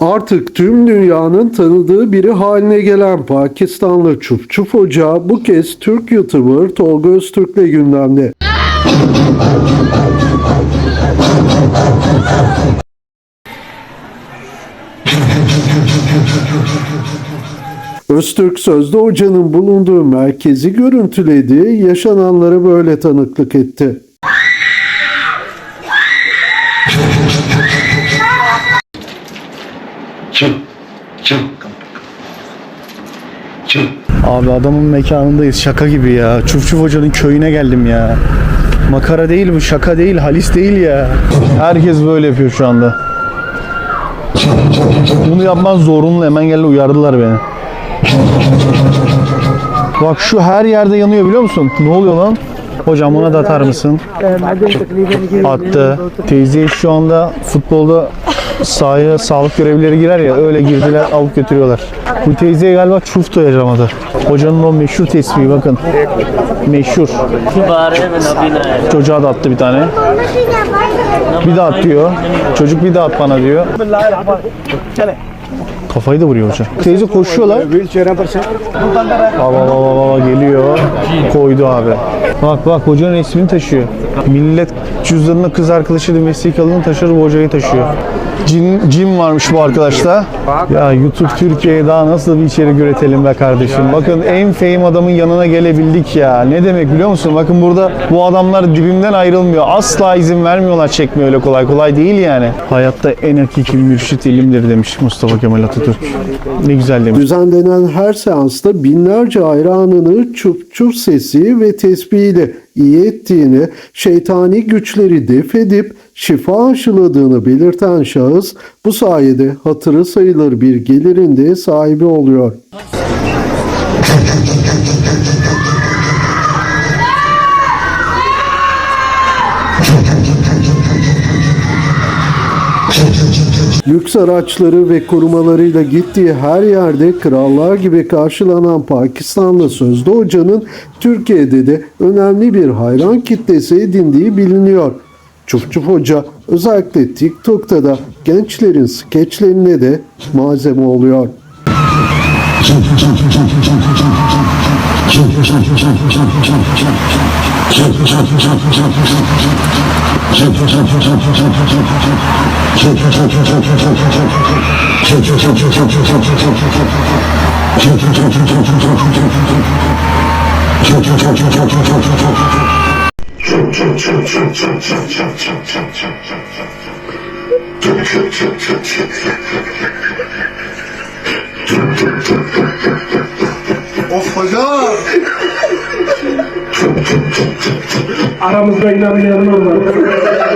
Artık tüm dünyanın tanıdığı biri haline gelen Pakistanlı Çuf Çuf Hoca bu kez Türk YouTuber Tolga Öztürk'le gündemde. Öztürk sözde hocanın bulunduğu merkezi görüntüledi, yaşananlara böyle tanıklık etti. Abi adamın mekanındayız şaka gibi ya. Çuf Çuf Hoca'nın köyüne geldim ya. Makara değil bu şaka değil halis değil ya. Herkes böyle yapıyor şu anda. Bunu yapman zorunlu hemen geldi uyardılar beni. Bak şu her yerde yanıyor biliyor musun? Ne oluyor lan? Hocam ona da atar mısın? Attı. Teyze şu anda futbolda sahaya sağlık görevlileri girer ya öyle girdiler alıp götürüyorlar. Bu teyzeye galiba çuf doyacamadı. Hocanın o meşhur tesbihi bakın. Meşhur. Çocuğa da attı bir tane. Bir daha at diyor. Çocuk bir daha at bana diyor. Kafayı da vuruyor hoca. Teyze koşuyorlar. Baba baba baba geliyor. Koydu abi. Bak bak hocanın resmini taşıyor. Millet cüzdanına kız arkadaşıyla meslek alanını taşır bu hocayı taşıyor. Cin, cin varmış bu arkadaşta. Ya YouTube Türkiye'ye daha nasıl bir içerik üretelim be kardeşim. Bakın en fame adamın yanına gelebildik ya. Ne demek biliyor musun? Bakın burada bu adamlar dibimden ayrılmıyor. Asla izin vermiyorlar çekmiyor öyle kolay kolay değil yani. Hayatta en hakiki mürşit ilimdir demiş Mustafa Kemal Atatürk. Ne güzel demiş. Düzenlenen her seansta binlerce hayranını çuf çuf sesi ve tesbihiyle iyi ettiğini, şeytani güçleri def edip şifa aşıladığını belirten şahıs bu sayede hatırı sayılır bir gelirin de sahibi oluyor. Lüks araçları ve korumalarıyla gittiği her yerde krallar gibi karşılanan Pakistanlı sözde hocanın Türkiye'de de önemli bir hayran kitlesi edindiği biliniyor. Çuf Çuf Hoca özellikle TikTok'ta da gençlerin skeçlerine de malzeme oluyor. Aramızda inanmayanlar var.